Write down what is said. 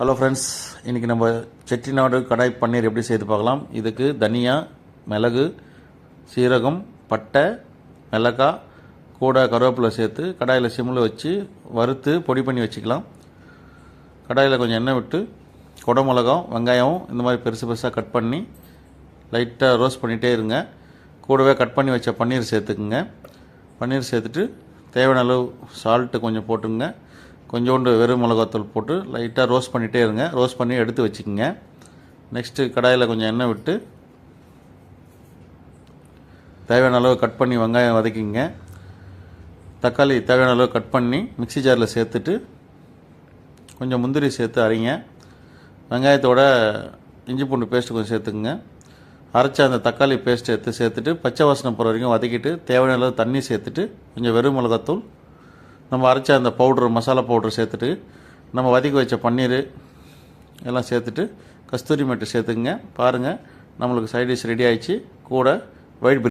Hello friends இன்றைக்கி நம்ம செட்டிநாடு கடாய் பன்னீர் எப்படி செய்து பார்க்கலாம்? இதுக்கு தனியா மிளகு சீரகம் பட்டை மிளகாய் கூட கருவேப்பிலை சேர்த்து கடாயில் சிம்மில் வச்சு வறுத்து பொடி பண்ணி வச்சுக்கலாம். கடாயில் கொஞ்சம் எண்ணெய் விட்டு குடை மிளகாம் வெங்காயம் இந்த மாதிரி பெருசு பெருசாக கட் பண்ணி லைட்டாக ரோஸ்ட் பண்ணிகிட்டே இருங்க. கூடவே கட் பண்ணி வச்ச பன்னீர் சேர்த்துக்குங்க. பன்னீர் சேர்த்துட்டு தேவையான அளவு சால்ட்டு கொஞ்சம் போட்டுங்க. கொஞ்சோண்டு வெறும் மிளகாத்தூள் போட்டு லைட்டாக ரோஸ்ட் பண்ணிகிட்டே இருங்க. ரோஸ்ட் பண்ணி எடுத்து வச்சுக்கோங்க. நெக்ஸ்ட்டு கடாயில் கொஞ்சம் எண்ணெய் விட்டு தேவையான அளவு கட் பண்ணி வெங்காயம் வதக்கிங்க தக்காளி தேவையான அளவு கட் பண்ணி மிக்ஸி ஜாரில் சேர்த்துட்டு கொஞ்சம் முந்திரி சேர்த்து அரைங்க. வெங்காயத்தோட இஞ்சி பூண்டு பேஸ்ட்டு கொஞ்சம் சேர்த்துக்குங்க. அரைச்ச அந்த தக்காளி பேஸ்ட் எடுத்து சேர்த்துட்டு பச்சை வாசனை போகிற வரைக்கும் வதக்கிட்டு தேவையான அளவு தண்ணி சேர்த்துட்டு கொஞ்சம் வெறும் மிளகாத்தூள் நம்ம அரைச்ச அந்த பவுட்ரு மசாலா பவுட்ரு சேர்த்துட்டு நம்ம வதக்கி வச்ச பன்னீர் எல்லாம் சேர்த்துட்டு கஸ்தூரி மெட்டு சேர்த்துக்குங்க. பாருங்கள் நம்மளுக்கு சைட் டிஷ் ரெடி ஆயிடுச்சு. கூட ஒயிட்